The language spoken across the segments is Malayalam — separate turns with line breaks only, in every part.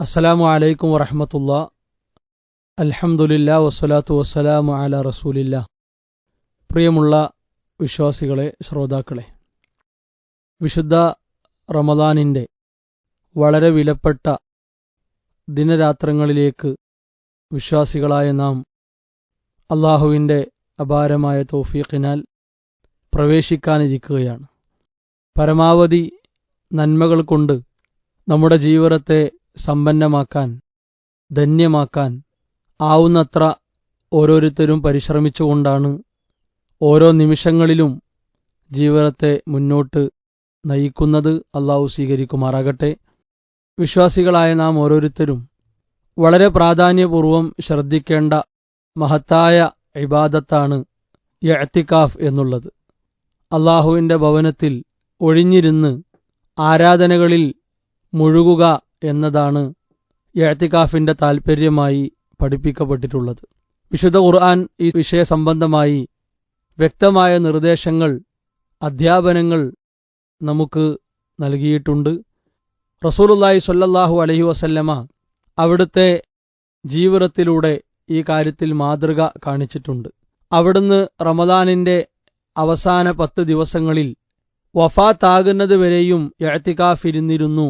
അസ്സലാമു അലൈക്കും വറഹമത്തുള്ള. അൽഹമുല്ല വസ്സലാത്തു വസ്സലാമു അല റസൂലില്ല. പ്രിയമുള്ള വിശ്വാസികളെ ശ്രോതാക്കളെ വിശുദ്ധ റമദാനിന്റെ വളരെ വിലപ്പെട്ട ദിനരാത്രങ്ങളിലേക്ക് വിശ്വാസികളായ നാം അള്ളാഹുവിന്റെ അപാരമായ തോഫീഖിനാൽ പ്രവേശിക്കാനിരിക്കുകയാണ്. പരമാവധി നന്മകൾ കൊണ്ട് നമ്മുടെ ജീവിതത്തെ സമ്പന്നമാക്കാൻ ധന്യമാക്കാൻ ആവുന്നത്ര ഓരോരുത്തരും പരിശ്രമിച്ചുകൊണ്ടാണ് ഓരോ നിമിഷങ്ങളിലും ജീവിതത്തെ മുന്നോട്ട് നയിക്കുന്നത് അള്ളാഹു സ്വീകരിക്കുമാറാകട്ടെ. വിശ്വാസികളായ നാം ഓരോരുത്തരും വളരെ പ്രാധാന്യപൂർവം ശ്രദ്ധിക്കേണ്ട മഹത്തായ ഇബാദത്താണ് യഅത്തിക്കാഫ് എന്നുള്ളത്. അള്ളാഹുവിന്റെ ഭവനത്തിൽ ഒഴിഞ്ഞിരുന്ന് ആരാധനകളിൽ മുഴുകുക എന്നതാണ് എഴത്തിക്കാഫിന്റെ താൽപ്പര്യമായി പഠിപ്പിക്കപ്പെട്ടിട്ടുള്ളത്. വിശുദ്ധ ഖുർആൻ ഈ വിഷയ സംബന്ധമായി വ്യക്തമായ നിർദ്ദേശങ്ങൾ അധ്യാപനങ്ങൾ നമുക്ക് നൽകിയിട്ടുണ്ട്. റസൂലുല്ലായി സൊല്ലാഹു അലഹി വസല്ലമ അവിടുത്തെ ജീവിതത്തിലൂടെ ഈ കാര്യത്തിൽ മാതൃക കാണിച്ചിട്ടുണ്ട്. അവിടുന്ന് റമദാനിന്റെ അവസാന പത്ത് ദിവസങ്ങളിൽ വഫാത്താകുന്നത് വരെയും എഴത്തിക്കാഫിരുന്നിരുന്നു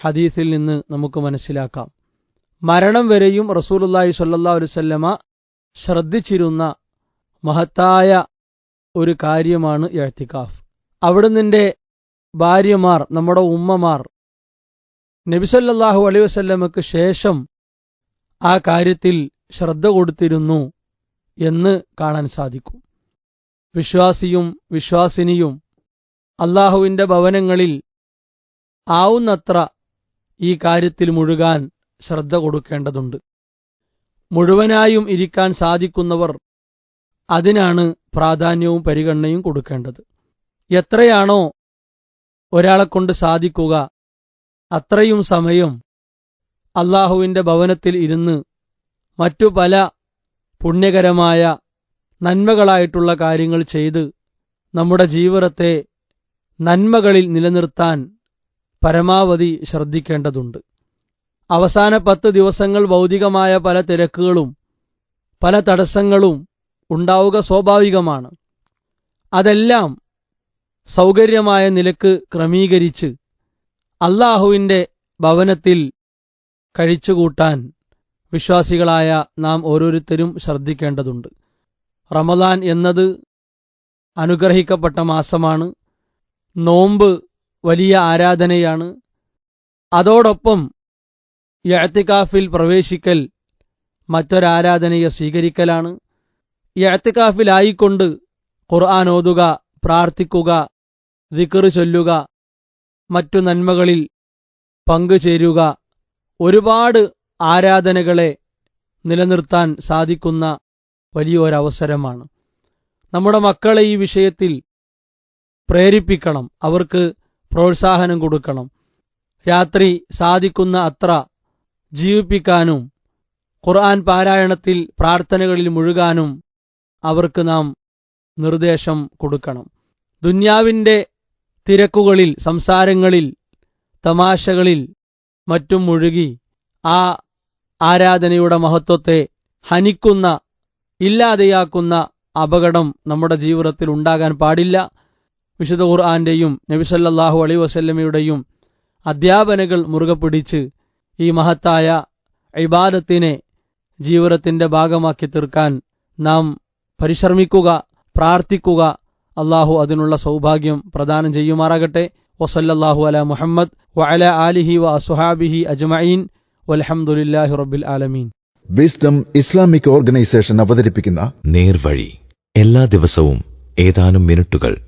ഹദീസിൽ നിന്ന് നമുക്ക് മനസ്സിലാക്കാം. മരണം വരെയും റസൂലുല്ലാഹി സല്ലാ അലുസല്ലമ ശ്രദ്ധിച്ചിരുന്ന മഹത്തായ ഒരു കാര്യമാണ് എഴത്തിക്കാഫ് നിന്റെ ഭാര്യമാർ നമ്മുടെ ഉമ്മമാർ നബിസല്ലാഹു അലൈഹി വസ്ല്ലമക്ക് ശേഷം ആ കാര്യത്തിൽ ശ്രദ്ധ കൊടുത്തിരുന്നു എന്ന് കാണാൻ സാധിക്കും. വിശ്വാസിയും വിശ്വാസിനിയും അള്ളാഹുവിന്റെ ഭവനങ്ങളിൽ ആവുന്നത്ര ഈ കാര്യത്തിൽ മുഴുകാൻ ശ്രദ്ധ കൊടുക്കേണ്ടതുണ്ട്. മുഴുവനായും ഇരിക്കാൻ സാധിക്കുന്നവർ അതിനാണ് പ്രാധാന്യവും പരിഗണനയും കൊടുക്കേണ്ടത്. എത്രയാണോ ഒരാളെ കൊണ്ട് സാധിക്കുക അത്രയും സമയം അള്ളാഹുവിന്റെ ഭവനത്തിൽ ഇരുന്ന് മറ്റു പല പുണ്യകരമായ നന്മകളായിട്ടുള്ള കാര്യങ്ങൾ ചെയ്ത് നമ്മുടെ ജീവിതത്തെ നന്മകളിൽ നിലനിർത്താൻ പരമാവധി ശ്രദ്ധിക്കേണ്ടതുണ്ട്. അവസാന പത്ത് ദിവസങ്ങൾ ഭൗതികമായ പല തിരക്കുകളും പല തടസ്സങ്ങളും ഉണ്ടാവുക സ്വാഭാവികമാണ്. അതെല്ലാം സൗകര്യമായ നിലയ്ക്ക് ക്രമീകരിച്ച് അള്ളാഹുവിന്റെ ഭവനത്തിൽ കഴിച്ചുകൂട്ടാൻ വിശ്വാസികളായ നാം ഓരോരുത്തരും ശ്രദ്ധിക്കേണ്ടതുണ്ട്. റമദാൻ എന്നത് അനുഗ്രഹിക്കപ്പെട്ട മാസമാണ്. നോമ്പ് വലിയ ആരാധനയാണ്. അതോടൊപ്പം യഅത്തിക്കാഫിൽ പ്രവേശിക്കൽ മറ്റൊരാരാധനയെ സ്വീകരിക്കലാണ്. യഅത്തിക്കാഫിലായിക്കൊണ്ട് ഖുർആൻ ഓതുക പ്രാർത്ഥിക്കുക ദിക്കർ ചൊല്ലുക മറ്റു നന്മകളിൽ പങ്കുചേരുക ഒരുപാട് ആരാധനകളെ നിലനിർത്താൻ സാധിക്കുന്ന വലിയൊരവസരമാണ്. നമ്മുടെ മക്കളെ ഈ വിഷയത്തിൽ പ്രേരിപ്പിക്കണം. അവർക്ക് പ്രോത്സാഹനം കൊടുക്കണം. രാത്രി സാധിക്കുന്ന അത്ര ജീവിപ്പിക്കാനും ഖുർആൻ പാരായണത്തിൽ പ്രാർത്ഥനകളിൽ മുഴുകാനും അവർക്ക് നാം നിർദ്ദേശം കൊടുക്കണം. ദുന്യാവിന്റെ തിരക്കുകളിൽ സംസാരങ്ങളിൽ തമാശകളിൽ മറ്റും മുഴുകി ആ ആരാധനയുടെ മഹത്വത്തെ ഹനിക്കുന്ന ഇല്ലാതെയാക്കുന്ന അപകടം നമ്മുടെ ജീവിതത്തിൽ ഉണ്ടാകാൻ പാടില്ല. വിശുദ്ധ ഖുർആാന്റെയും നബിസല്ലാഹു അലൈ വസല്ലമയുടെയും അധ്യാപനകൾ മുറുകെ പിടിച്ച് ഈ മഹത്തായ ഇബാദത്തിനെ ജീവിതത്തിന്റെ ഭാഗമാക്കി തീർക്കാൻ നാം പരിശ്രമിക്കുക പ്രാർത്ഥിക്കുക. അള്ളാഹു അതിനുള്ള സൗഭാഗ്യം പ്രദാനം ചെയ്യുമാറാകട്ടെ. വസല്ലാഹു അല മുഹമ്മദ് വഅല ആലിഹി വ അസുഹാബിഹി അജ്മഈൻ. വലഹമുല്ലാഹി റബ്ബിൽ ആലമീൻ.
വിസ്ഡം ഇസ്ലാമിക് ഓർഗനൈസേഷൻ അവതരിപ്പിക്കുന്ന
നേർവഴി. എല്ലാ ദിവസവും ഏതാനും മിനിറ്റുകൾ